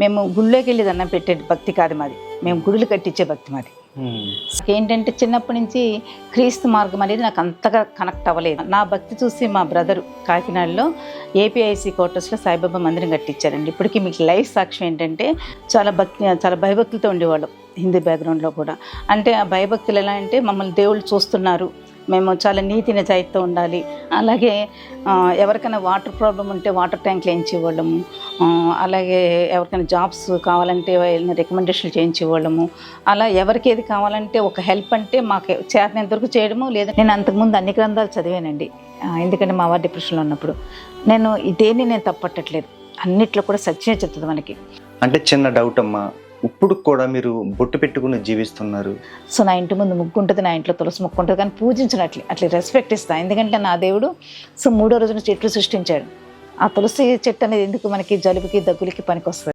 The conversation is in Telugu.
మేము గుళ్ళోకి వెళ్ళి దండం పెట్టే భక్తి కాదు మాది. మేము గుడులు కట్టించే భక్తి మాది. ఏంటంటే చిన్నప్పటి నుంచి క్రీస్తు మార్గం అనేది నాకు అంతగా కనెక్ట్ అవ్వలేదు. నా భక్తి చూసి మా బ్రదరు కాకినాడలో ఏపీఐసి క్వార్టర్స్లో సాయిబాబా మందిరం కట్టించారండి. ఇప్పటికీ మీకు లైఫ్ సాక్ష్యం ఏంటంటే చాలా భక్తి చాలా భయభక్తులతో ఉండేవాళ్ళం హిందీ బ్యాక్గ్రౌండ్లో కూడా. అంటే ఆ భయభక్తులు ఎలా అంటే మమ్మల్ని దేవుళ్ళు చూస్తున్నారు. మేము చాలా నీతి నిజాయితీతో ఉండాలి. అలాగే ఎవరికైనా వాటర్ ప్రాబ్లం ఉంటే వాటర్ ట్యాంక్లు వేయించేవాళ్ళము అలాగే ఎవరికైనా జాబ్స్ కావాలంటే రికమెండేషన్లు చేయించేవాళ్ళము. అలా ఎవరికి ఏది కావాలంటే ఒక హెల్ప్ అంటే మాకు చేతనంతవరకు చేయడము లేదా నేను అంతకుముందు అన్ని గ్రంథాలు చదివానండి. ఎందుకంటే మా వారి డిప్రెషన్లో ఉన్నప్పుడు. నేను ఇదేని నేను తప్పట్టట్లేదు. అన్నిట్లో కూడా సత్యమే చెప్తుంది మనకి. అంటే చిన్న డౌట్ అమ్మా ఇప్పుడు కూడా మీరు బొట్టు పెట్టుకుని జీవిస్తున్నారు. సో నా ఇంటి ముందు ముగ్గు ఉంటుంది నా ఇంట్లో తులసి ముక్కు ఉంటుంది కానీ పూజించినట్లు అట్లా రెస్పెక్ట్ ఇస్తాను ఎందుకంటే నా దేవుడు సో మూడో రోజున చెట్లు సృష్టించాడు. ఆ తులసి చెట్టు అనేది ఎందుకు మనకి జలుబుకి దగ్గులకి పనికొస్తుంది?